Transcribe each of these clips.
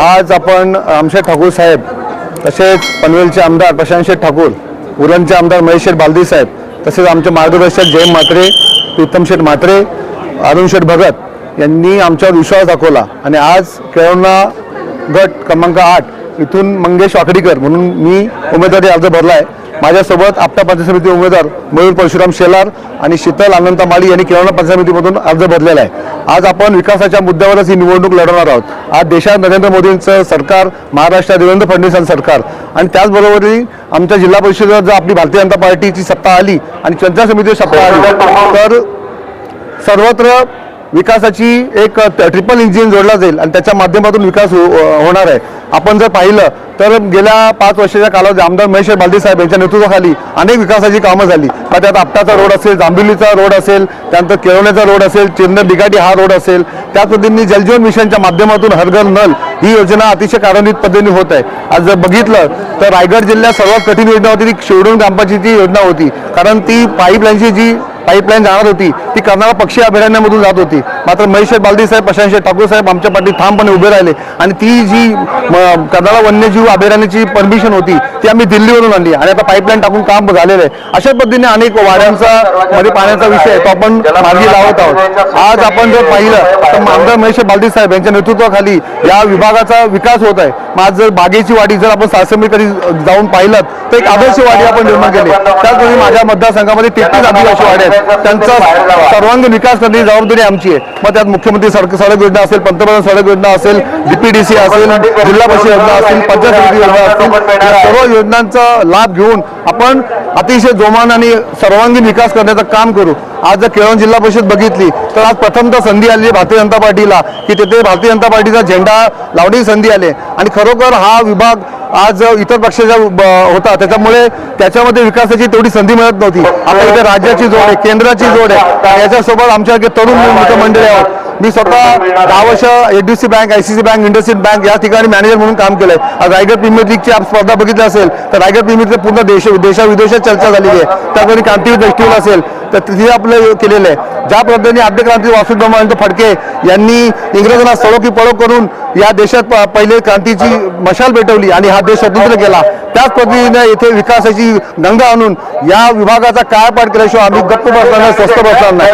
आज आपण रामशेठ ठाकूर साहेब तसेच पनवेलचे आमदार प्रशांत शेठ ठाकूर उरणचे आमदार महेश शेठ बालदी साहेब तसेच आमचे मार्गदर्शक जयम म्हात्रे प्रीतमशेठ म्हात्रे अरुणशेठ भगत यांनी आमच्यावर विश्वास दाखवला. आणि आज केळवणा गट क्रमांक आठ इथून मंगेश वाकडीकर म्हणून मी उमेदवारी अर्ज भरला आहे माझ्यासोबत आपटा पंचायत समिती उमेदवार मयूर परशुराम शेलार आणि शीतल अनंता माळी यांनी केळवणा पंचायत समितीमधून अर्ज भरलेला आहे. आज आपण विकासाच्या मुद्द्यावरच ही निवडणूक लढवणार आहोत. आज देशात नरेंद्र मोदींचं सरकार महाराष्ट्रात देवेंद्र फडणवीसांचं सरकार आणि त्याचबरोबर आमच्या जिल्हा परिषदेवर जर आपली भारतीय जनता पार्टीची सत्ता आली आणि पंचायत समितीची सत्ता आली तर सर्वत्र विकासाची एक ट्रिपल इंजिन जोडला जाईल आणि त्याच्या माध्यमातून विकास हो- होणार आहे. आपण जर पाहिलं तर गेल्या पाच वर्षाच्या कालावधी आमदार महेश बालदी साहेब यांच्या नेतृत्वाखाली अनेक विकासाची कामं झाली. मग त्यात आपटाचा रोड असेल जांभिवलीचा रोड असेल त्यानंतर केळवण्याचा रोड असेल चिन्न बिगाटी हा रोड असेल त्याच पद्धतीने जलजीवन मिशनच्या माध्यमातून हरघर नल ही योजना अतिशय कार्यान्वित पद्धतीने होत आहे. आज जर बघितलं तर रायगड जिल्ह्यात सर्वात कठीण योजना होती ती शिवडून ग्रामपंचायतीची योजना होती. कारण ती पाईपलाईनची जी पाईपलाईन जाणार होती. ती कर्नाळा पक्षी अभयारण्यामधून जात होती. मात्र महेश बालदी साहेब प्रशांत ठाकूर साहेब आमच्या पाठी ठामपणे उभे राहिले. आणि ती जी कर्नाळा वन्यजीव अभयारण्याची परमिशन होती ती आम्ही दिल्लीवरून आणली. आणि आता पाईपलाईन टाकून काम झालेलं आहे. अशा पद्धतीने अनेक वाड्यांचा मध्ये पाण्याचा विषय आहे, तो आपण मार्गी लावत आहोत. आज आपण जर पाहिलं तर आमदार महेश बालदी साहेब यांच्या नेतृत्वाखाली या विभागाचा विकास होत आहे. मग जर बागेची वाडी जर आपण सासमी कधी जाऊन पाहिलं तर एक आदर्श वाडी आपण निर्माण केली. त्याचप्रमाणे माझ्या मतदारसंघामध्ये तेहतीस आदिवासी वाड्या आहेत. त्यांचा सर्वांगीण विकास करण्याची जबाबदारी आमची आहे. मग त्यात मुख्यमंत्री सडक सडक योजना असेल पंतप्रधान सडक योजना असेल डीपीडीसी असेल जिल्हा परिषद योजना असेल पंचायत समिती योजना असतील या सर्व योजनांचा लाभ घेऊन आपण अतिशय जोमान आणि सर्वांगीण विकास करण्याचं काम करू. आज जर केळवण जिल्हा परिषद बघितली तर आज प्रथमतः संधी आली भारतीय जनता पार्टीला की तिथे भारतीय जनता पार्टीचा झेंडा लावण्याची संधी आली. आणि खरोखर हा विभाग आज इतर पक्षाचा होता. त्याच्यामुळे त्याच्यामध्ये विकासाची तेवढी संधी मिळत नव्हती. आता इथे राज्याची जोड आहे केंद्राची जोड आहे. याच्यासोबत आमच्या तरुण मित्रमंडळी आहोत. मी स्वतः दहा वर्ष HDC bank ICC bank industrial bank या ठिकाणी मॅनेजर म्हणून काम केलंय. आज रायगड प्रीमियर लीगची आप स्पर्धा बघितली असेल तर रायगड प्रीमियर पूर्ण देश देशाविदेशात चर्चा झालेली आहे. त्यामध्ये क्रांतीवीर फेस्टिवल असेल तर तिथे आपलं केलेलं आहे. ज्या पद्धतीने आद्यक्रांती वासुदेवानंद फडके यांनी इंग्रजांना सळो की पळो करून या देशात पहिले क्रांतीची मशाल पेटवली आणि हा देश स्वतंत्र केला. त्याच पद्धतीने येथे विकासाची गंगा आणून या विभागाचा काळपाट केल्याशिवाय आम्ही गप्प बसणार नाही स्वस्त बसणार नाही.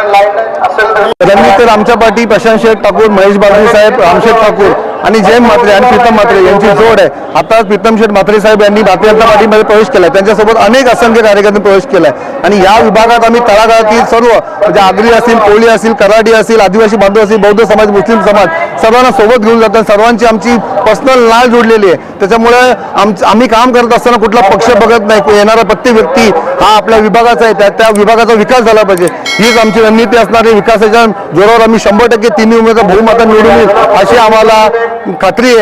त्यांनी तर आमच्या पाठी प्रशांत शेठ ठाकूर महेश बालदी साहेब रामशेठ ठाकूर आणि जयम म्हात्रे आणि प्रीतम म्हात्रे यांची जोड आहे. आता प्रीतम शेठ म्हात्रे साहेब यांनी भारतीय जनता पार्टीमध्ये प्रवेश केलाय. त्यांच्यासोबत अनेक असंख्य कार्यकर्त्यांनी प्रवेश केलाय. आणि या विभागात आम्ही तळागाळातील सर्व म्हणजे आगरी असतील कोळी असतील कराडी असतील आदिवासी बांधव असतील बौद्ध समाज मुस्लिम समाज सर्वांना सोबत घेऊन जातात. सर्वांची आमची पर्सनल नाळ जोडलेली आहे. त्याच्यामुळे आमचं आम्ही काम करत असताना कुठला पक्ष बघत नाही. येणारा प्रत्येक व्यक्ती हा आपल्या विभागाचा आहे. त्या त्या विभागाचा विकास झाला पाहिजे. हीच आमची रणनीती असणारी विकासाच्या जोरावर आम्ही शंभर टक्के तिन्ही उमेदवार बहुमतात निवडून येईल अशी आम्हाला खात्री आहे